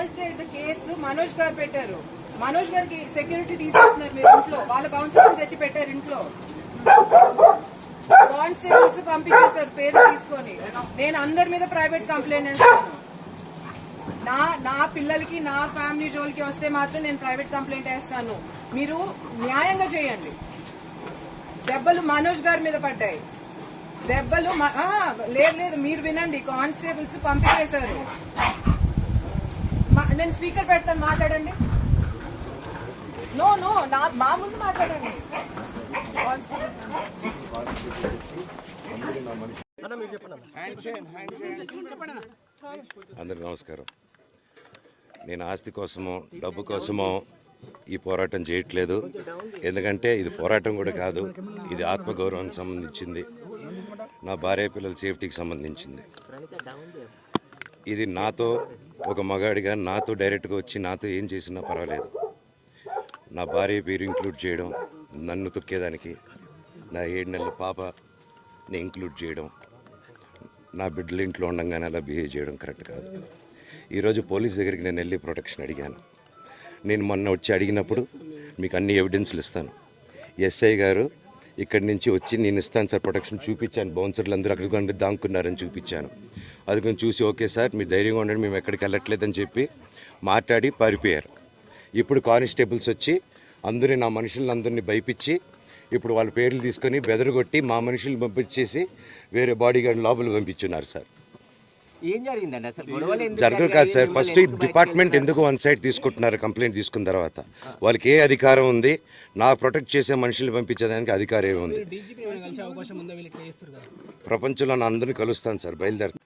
Assaulted case Manoj గారు పెట్టారు. మనోజ్ గారికి సెక్యూరిటీ తీసుకొస్తున్నారు మీరు ఇంట్లో. వాళ్ళ బౌన్సర్స్ తెచ్చి పెట్టారు ఇంట్లో. కానిస్టేబుల్స్ పంపించేశారు పేరు తీసుకొని. నేను అందరి మీద ప్రైవేట్ కంప్లైంట్ వేస్తాను. నా నా పిల్లలకి నా ఫ్యామిలీ జోలికి వస్తే మాత్రం నేను ప్రైవేట్ కంప్లైంట్ వేస్తాను. మీరు న్యాయంగా చేయండి. దెబ్బలు మనోజ్ గారి మీద పడ్డాయి. దెబ్బలు లేదు లేదు మీరు వినండి. కానిస్టేబుల్స్ పంపించేశారు. నేను స్పీకర్ పెడతాను మాట్లాడండి. నో నో నా మా ముందు మాట్లాడండి. అందరికి నమస్కారం. నేను ఆస్తి కోసమో డబ్బు కోసమో ఈ పోరాటం చేయట్లేదు. ఎందుకంటే ఇది పోరాటం కూడా కాదు ఇది ఆత్మగౌరవానికి సంబంధించింది. నా భార్య పిల్లల సేఫ్టీకి సంబంధించింది. ఇది నాతో ఒక మగాడిగా నాతో డైరెక్ట్గా వచ్చి నాతో ఏం చేసినా పర్వాలేదు. నా భార్య పేరు ఇంక్లూడ్ చేయడం నన్ను తొక్కేదానికి నా ఏడు నెలల పాపని ఇంక్లూడ్ చేయడం నా బిడ్డలు ఇంట్లో ఉండగానే అలా బిహేవ్ చేయడం కరెక్ట్ కాదు. ఈరోజు పోలీస్ దగ్గరికి నేను వెళ్ళి ప్రొటెక్షన్ అడిగాను. నేను మొన్న వచ్చి అడిగినప్పుడు మీకు అన్ని ఎవిడెన్స్లు ఇస్తాను. ఎస్ఐ గారు ఇక్కడి నుంచి వచ్చి నేను ఇస్తాను సార్ ప్రొటెక్షన్ చూపించాను. బౌన్సర్లు అందరూ అక్కడికి దాంకున్నారని చూపించాను. అది కొంచెం చూసి ఓకే సార్ మీరు ధైర్యంగా ఉండండి మేము ఎక్కడికి వెళ్ళట్లేదని చెప్పి మాట్లాడి పారిపోయారు. ఇప్పుడు కానిస్టేబుల్స్ వచ్చి అందరూ నా మనుషులను అందరినీ భయపించి ఇప్పుడు వాళ్ళ పేర్లు తీసుకొని బెదరగొట్టి మా మనుషులు పంపించేసి వేరే బాడీ గార్డ్ లోపల పంపించున్నారు సార్. ఏం జరిగిందండి అసలు? గొడవలు ఎందుకు జరగదు? కాదు సార్. ఫస్ట్ డిపార్ట్మెంట్ ఎందుకు వన్ సైడ్ తీసుకుంటున్నారు కంప్లైంట్ తీసుకున్న తర్వాత? వాళ్ళకి ఏ అధికారం ఉంది? నా ప్రొటెక్ట్ చేసే మనుషులు పంపించేదానికి అధికారం ఏముంది? డీజీపీ ఏమైనా కలిసే అవకాశం ఉందా? వీళ్ళు ఇట్లా చేస్తారు కదా. ప్రపంచంలో నా అందరిని కలుస్తాను సార్ బయలుదేరుతాను.